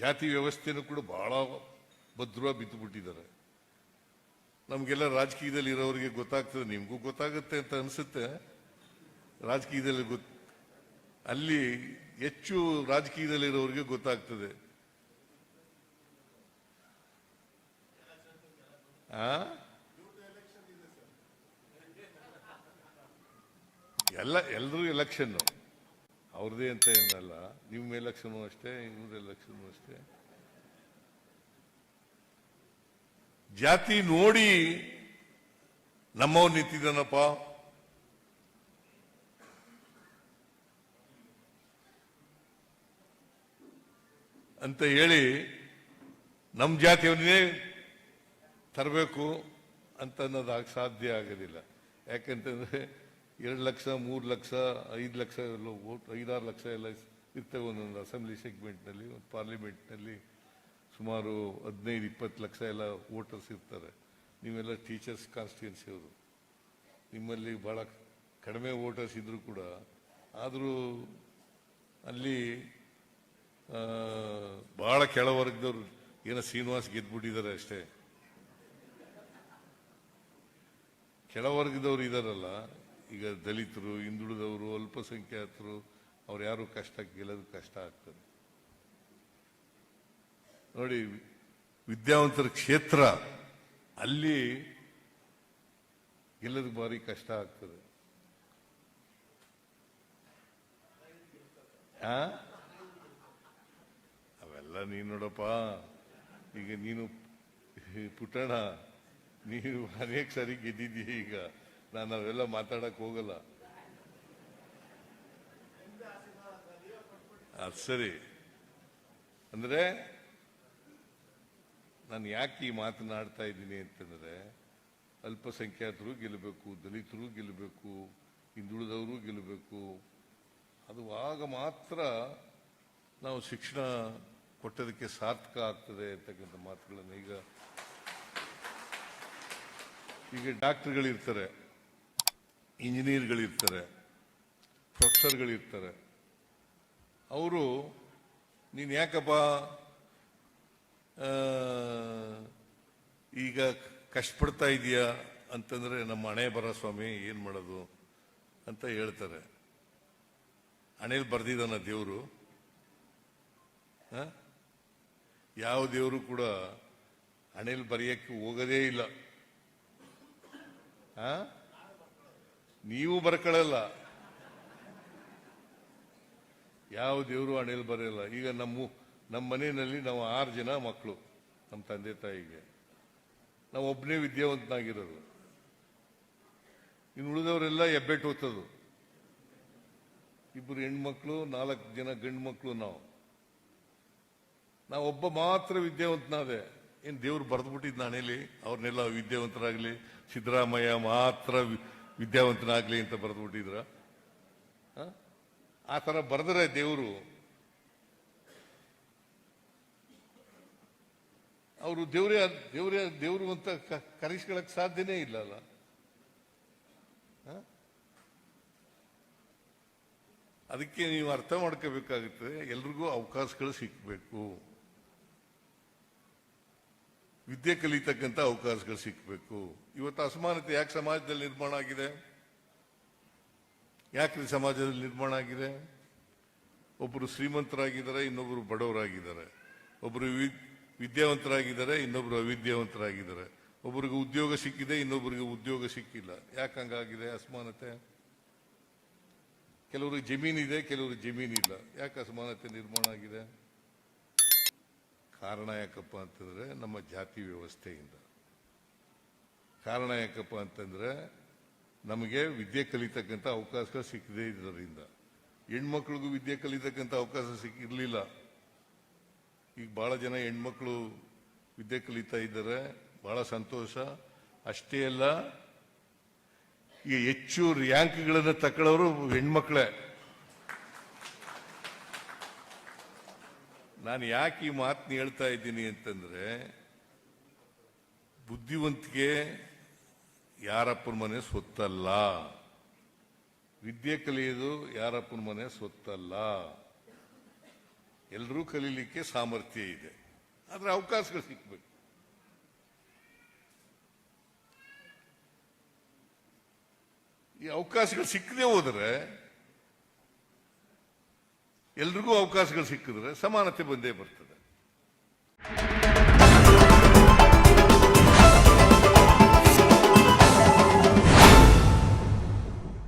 ಜಾತಿ ವ್ಯವಸ್ಥೆನೂ ಕೂಡ ಬಹಳ ಭದ್ರವಾಗಿ ಬಿದ್ದು ಬಿಟ್ಟಿದ್ದಾರೆ ನಮಗೆಲ್ಲ ರಾಜಕೀಯದಲ್ಲಿ ಇರೋರಿಗೆ ಗೊತ್ತಾಗ್ತದೆ, ನಿಮಗೂ ಗೊತ್ತಾಗುತ್ತೆ ಅಂತ ಅನಿಸುತ್ತೆ. ರಾಜಕೀಯದಲ್ಲಿ ಗೊತ್, ಅಲ್ಲಿ ಹೆಚ್ಚು ರಾಜಕೀಯದಲ್ಲಿರೋರಿಗೆ ಗೊತ್ತಾಗ್ತದೆ. ಎಲ್ಲ ಎಲ್ಲರೂ ಎಲೆಕ್ಷನ್ ಅವ್ರದ್ದೇ ಅಂತ ಏನಲ್ಲ. ನಿಮ್ಮ ಎಲೆಕ್ಷನ್ ಅಷ್ಟೇ ಇವ್ರ ಎಲೆಕ್ಷನ್ ಅಷ್ಟೇ. ಜಾತಿ ನೋಡಿ ನಮ್ಮವ್ ನಿಂತಿದ್ದಾನಪ್ಪ. ಅಂತ ಹೇಳಿ ನಮ್ಮ ಜಾತಿಯವನ್ನೇ ತರಬೇಕು ಅಂತ ಅನ್ನೋದಾಗ ಸಾಧ್ಯ ಆಗೋದಿಲ್ಲ. ಯಾಕಂತಂದ್ರೆ ಎರಡು ಲಕ್ಷ, ಮೂರು ಲಕ್ಷ, ಐದು ಲಕ್ಷ ಎಲ್ಲ ಓಟ್ ಐದಾರು ಲಕ್ಷ ಎಲ್ಲ ಇರ್ತವೆ ಒಂದೊಂದು ಅಸೆಂಬ್ಲಿ ಸೆಗ್ಮೆಂಟ್ನಲ್ಲಿ ಒಂದು ಪಾರ್ಲಿಮೆಂಟ್ನಲ್ಲಿ ಸುಮಾರು ಹದಿನೈದು, ಇಪ್ಪತ್ತು ಲಕ್ಷ ಎಲ್ಲ ವೋಟರ್ಸ್ ಇರ್ತಾರೆ. ನೀವೆಲ್ಲ ಟೀಚರ್ಸ್ ಕಾನ್ಸ್ಟಿಟ್ಯೂನ್ಸಿ ಅವರು ನಿಮ್ಮಲ್ಲಿ ಭಾಳ ಕಡಿಮೆ ವೋಟರ್ಸ್ ಇದ್ದರೂ ಕೂಡ ಆದರೂ ಅಲ್ಲಿ ಭಾಳ ಕೆಳವರ್ಗದವ್ರು ಏನೋ ಶ್ರೀನಿವಾಸ್ ಗೆದ್ಬಿಟ್ಟಿದ್ದಾರೆ ಅಷ್ಟೇ. ಕೆಳವರ್ಗದವ್ರು ಇದಾರಲ್ಲ ಈಗ ದಲಿತರು, ಹಿಂದುಳಿದವರು, ಅಲ್ಪಸಂಖ್ಯಾತರು, ಅವ್ರು ಯಾರು ಕಷ್ಟ ಗೆಲ್ಲೋದು ಕಷ್ಟ ಆಗ್ತದೆ. ನೋಡಿ, ವಿದ್ಯಾವಂತರ ಕ್ಷೇತ್ರ, ಅಲ್ಲಿ ಗೆಲ್ಲೋದು ಭಾರಿ ಕಷ್ಟ ಆಗ್ತದೆ. ಅವೆಲ್ಲ ನೀನು ನೋಡಪ್ಪ. ಈಗ ನೀನು ಪುಟಣ ನೀನು ಅನೇಕ ಸಾರಿ ಗೆದ್ದಿದ್ದೀಯ ಈಗ. ನಾನು ಅವೆಲ್ಲ ಮಾತಾಡಕ್ ಹೋಗಲ್ಲ. ಅದು ಸರಿ. ಅಂದ್ರೆ, ನಾನು ಯಾಕೆ ಈ ಮಾತನಾಡ್ತಾ ಇದ್ದೀನಿ ಅಂತಂದ್ರೆ, ಅಲ್ಪಸಂಖ್ಯಾತರು ಗೆಲ್ಲಬೇಕು, ದಲಿತರು ಗೆಲ್ಲಬೇಕು, ಹಿಂದುಳಿದವರು ಗೆಲ್ಲಬೇಕು. ಅದು ಆಗ ಮಾತ್ರ ನಾವು ಶಿಕ್ಷಣ ಕೊಟ್ಟದಕ್ಕೆ ಸಾರ್ಥಕ ಆಗ್ತದೆ ಅಂತಕ್ಕಂಥ ಮಾತುಗಳನ್ನು ಈಗ ಈಗ ಡಾಕ್ಟರ್ಗಳಿರ್ತಾರೆ. ಇಂಜಿನಿಯರ್ಗಳಿರ್ತಾರೆ, ಪ್ರೊಫೆಸರ್ಗಳಿರ್ತಾರೆ. ಅವರು, ನೀನು ಯಾಕಪ್ಪ ಈಗ ಕಷ್ಟಪಡ್ತಾ ಇದೆಯಾ ಅಂತಂದರೆ ನಮ್ಮ ಹಣೆ ಬರ ಸ್ವಾಮಿ, ಏನು ಮಾಡೋದು ಅಂತ ಹೇಳ್ತಾರೆ. ಹಣೆಯಲ್ಲಿ ಬರೆದಿದ್ದಾನ ದೇವರು. ಯಾವ ದೇವರು ಕೂಡ ಹಣೆಯಲ್ಲಿ ಬರೆಯೋಕ್ಕೆ ಹೋಗೋದೇ ಇಲ್ಲ. ಆ? ನೀವು ಬರ್ಕೊಳ್ಳಲ್ಲ ಯಾವ ದೇವರು ಹಣೆಯಲ್ಲಿ ಬರೆಯಲ್ಲ. ಈಗ ನಮ್ಮ ನಮ್ಮ ಮನೆಯಲ್ಲಿ ನಾವು ಆರು ಜನ ಮಕ್ಕಳು, ನಮ್ಮ ತಂದೆ ತಾಯಿಗೆ. ನಾವು ಒಬ್ಬನೇ ವಿದ್ಯಾವಂತನಾಗಿರೋದು. ಇನ್ನು ಉಳಿದವರೆಲ್ಲ ಹೆಬ್ಬೆಟ್ಟು ಹೋಗ್ತದು ಇಬ್ಬರು ಹೆಣ್ಮಕ್ಳು, ನಾಲ್ಕು ಜನ ಗಂಡು ಮಕ್ಕಳು ನಾವು. ನಾವು ಒಬ್ಬ ಮಾತ್ರ ವಿದ್ಯಾವಂತನಾದೆ. ಏನು ದೇವ್ರು ಬರೆದ್ಬಿಟ್ಟಿದ್ದು ನಾನೇಲಿ ಅವ್ರನ್ನೆಲ್ಲ ವಿದ್ಯಾವಂತರಾಗಲಿ. ಸಿದ್ದರಾಮಯ್ಯ ಮಾತ್ರ ವಿದ್ಯಾವಂತನಾಗ್ಲಿ ಅಂತ ಬರೆದ್ಬಿಟ್ಟಿದ್ರ. ಆ ಥರ ಬರೆದ್ರೆ ದೇವರು ಅವರು ದೇವ್ರೇ ದೇವ್ರೇ ದೇವ್ರು ಅಂತ ಕರೆಸ್ಕೊಳಕ್ ಸಾಧ್ಯನೇ ಇಲ್ಲ ಅಲ್ಲ? ಅದಕ್ಕೆ ನೀವು ಅರ್ಥ ಮಾಡ್ಕೋಬೇಕಾಗುತ್ತೆ, ಎಲ್ರಿಗೂ ಅವಕಾಶಗಳು ಸಿಕ್ಬೇಕು. ವಿದ್ಯೆ ಕಲಿತಕ್ಕಂಥ ಅವಕಾಶಗಳು ಸಿಕ್ಕಬೇಕು ಇವತ್ತು ಅಸಮಾನತೆ ಯಾಕೆ ಸಮಾಜದಲ್ಲಿ ನಿರ್ಮಾಣ ಆಗಿದೆ? ಯಾಕೆ ಸಮಾಜದಲ್ಲಿ ನಿರ್ಮಾಣ ಆಗಿದೆ? ಒಬ್ಬರು ಶ್ರೀಮಂತರಾಗಿದ್ದಾರೆ ಇನ್ನೊಬ್ಬರು ಬಡವರಾಗಿದ್ದಾರೆ. ಒಬ್ಬರು ವಿದ್ಯಾವಂತರಾಗಿದ್ದಾರೆ ಇನ್ನೊಬ್ಬರು ಅವಿದ್ಯಾವಂತರಾಗಿದ್ದಾರೆ. ಒಬ್ಬರಿಗೆ ಉದ್ಯೋಗ ಸಿಕ್ಕಿದೆ ಇನ್ನೊಬ್ಬರಿಗೆ ಉದ್ಯೋಗ ಸಿಕ್ಕಿಲ್ಲ. ಯಾಕೆ ಹಂಗಾಗಿದೆ ಅಸಮಾನತೆ? ಕೆಲವರು ಜಮೀನಿದೆ ಕೆಲವರು ಜಮೀನಿಲ್ಲ. ಯಾಕೆ ಅಸಮಾನತೆ ನಿರ್ಮಾಣ ಆಗಿದೆ? ಕಾರಣ ಯಾಕಪ್ಪ ಅಂತಂದರೆ ನಮ್ಮ ಜಾತಿ ವ್ಯವಸ್ಥೆಯಿಂದ. ಕಾರಣ ಯಾಕಪ್ಪ ಅಂತಂದರೆ ನಮಗೆ ವಿದ್ಯೆ ಕಲಿತಕ್ಕಂಥ ಅವಕಾಶ ಸಿಕ್ಕದೇ ಇದರಿಂದ. ಹೆಣ್ಮಕ್ಳಿಗೂ ವಿದ್ಯೆ ಕಲಿತಕ್ಕಂಥ ಅವಕಾಶ ಸಿಕ್ಕಿರಲಿಲ್ಲ. ಈಗ ಭಾಳ ಜನ ಹೆಣ್ಮಕ್ಳು ವಿದ್ಯೆ ಕಲಿತಾ ಇದ್ದಾರೆ. ಭಾಳ ಸಂತೋಷ. ಅಷ್ಟೇ ಅಲ್ಲ ಈಗ ಹೆಚ್ಚು ರ್ಯಾಂಕ್ಗಳನ್ನು ತಕೊಳ್ಳೋರು ಹೆಣ್ಮಕ್ಳೇ. ನಾನು ಯಾಕೆ ಈ ಮಾತನ್ನ ಹೇಳ್ತಾ ಇದ್ದೀನಿ ಅಂತಂದ್ರೆ, ಬುದ್ಧಿವಂತಿಕೆ ಯಾರಪ್ಪನ ಮನೆ ಸೊತ್ತಲ್ಲ. ವಿದ್ಯೆ ಕಲಿಯೋದು ಯಾರಪ್ಪನ ಮನೆ ಸೊತ್ತಲ್ಲ. ಎಲ್ಲರೂ ಕಲೀಲಿಕ್ಕೆ ಸಾಮರ್ಥ್ಯ ಇದೆ. ಆದರೆ ಅವಕಾಶಗಳು ಸಿಕ್ಬೇಕು. ಈ ಅವಕಾಶಗಳು ಸಿಕ್ಕದೆ ಹೋದರೆ ಎಲ್ರಿಗೂ ಅವಕಾಶಗಳು ಸಿಕ್ಕಿದ್ರೆ ಸಮಾನತೆ ಬಂದೇ ಬರ್ತದೆ.